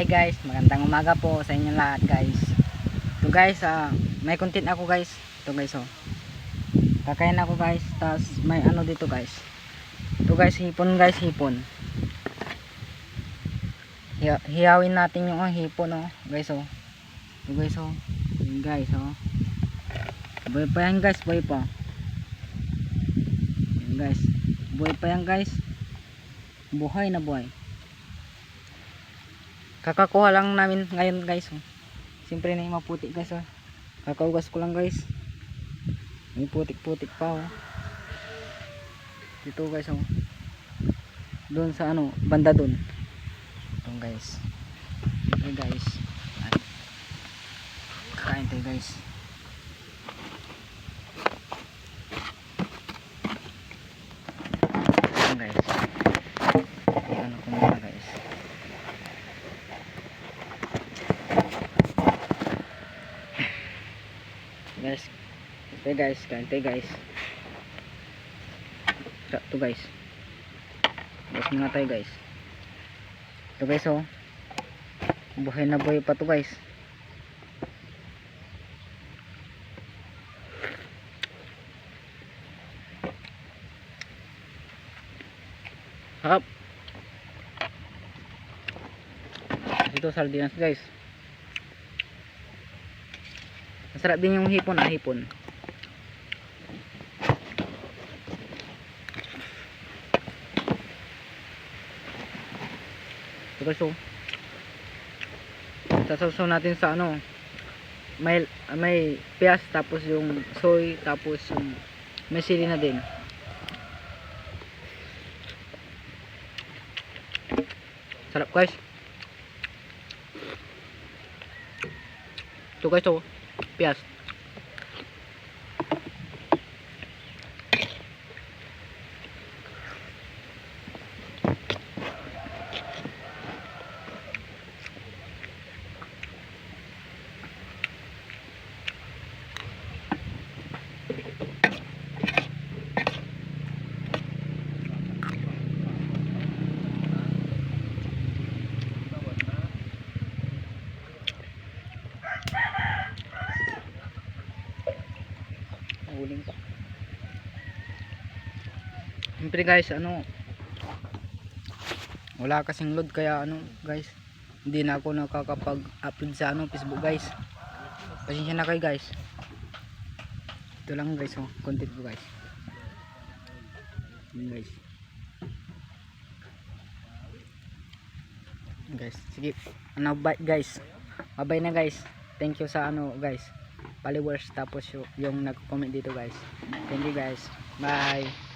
Hi guys, magandang umaga po sa inyo lahat guys. Ito guys, ah, may content ako guys. Ito guys oh. Kakain ako guys, tas may ano dito guys. Ito guys, hipon guys, hipon. Hiya- hiyawin natin yung oh, hipon oh, guys oh. Ito guys oh. Yun guys oh. Buhay pa yan guys, buhay pa. Yan guys. Buhay pa yan guys. Buhay na buhay. Kakakuha lang namin ngayon guys. Oh. Siyempre na yung maputi guys. Oh. Kakaugas ko lang guys. May putik-putik pa. Oh. Dito guys. Oh. Doon sa ano, banda doon. Ito guys. Ito guys. Kain tayo guys. Ito guys. Ano ko muna guys. Guys. Ito guys kain tayo guys ito guys. Guys muna tayo guys. Ito guys oh. Buhay na buhay pa to guys. Harap ito sardinas guys Masarap din yung hipon ah, hipon. Ito so. Sasawsaw natin sa ano. May may piyas tapos yung soy tapos yung may sili na din. Sarap guys. Ito guys oh. Piyas. Huling pa. Siyempre guys, ano wala kasing load kaya ano guys hindi na ako nakakapag-upload sa ano Facebook guys. Pasensya na kayo guys. Ito lang guys oh, content ko guys. Yun guys. Guys, sige. Ano bye guys. Bye na guys. Thank you sa ano guys followers tapos yung, yung nag-comment dito guys. Thank you guys. Bye